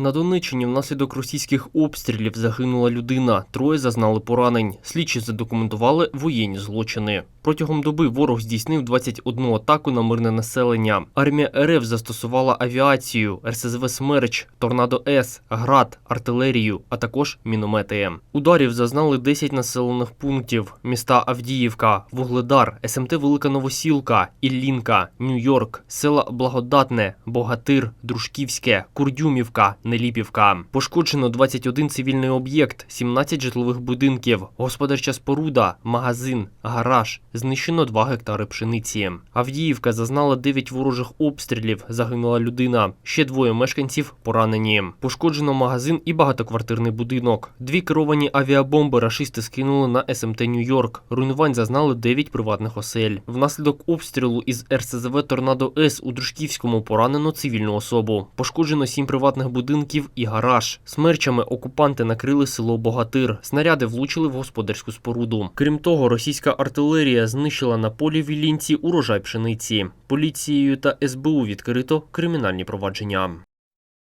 На Донеччині внаслідок російських обстрілів загинула людина. Троє зазнали поранень. Слідчі задокументували воєнні злочини. Протягом доби ворог здійснив 21 атаку на мирне населення. Армія РФ застосувала авіацію, РСЗВ «Смерч», «Торнадо С», «Град», артилерію, а також міномети. Ударів зазнали 10 населених пунктів: міста Авдіївка, Вугледар, СМТ Велика Новосілка, Іллінка, Нью-Йорк, села Благодатне, Богатир, Дружківське, Курдюмівка, Неліпівка. Пошкоджено 21 цивільний об'єкт, 17 житлових будинків, господарча споруда, магазин, гараж. Знищено 2 гектари пшениці. Авдіївка зазнала 9 ворожих обстрілів, загинула людина. Ще двоє мешканців поранені. Пошкоджено магазин і багатоквартирний будинок. Дві керовані авіабомби рашисти скинули на СМТ Нью-Йорк. Руйнувань зазнали 9 приватних осель. Внаслідок обстрілу із РСЗВ Торнадо С у Дружківському поранено цивільну особу. Пошкоджено 7 приватних будинків і гараж. Смерчами окупанти накрили село Богатир. Снаряди влучили в господарську споруду. Крім того, російська артилерія знищила на полі в Іллінці урожай пшениці. Поліцією та СБУ відкрито кримінальні провадження.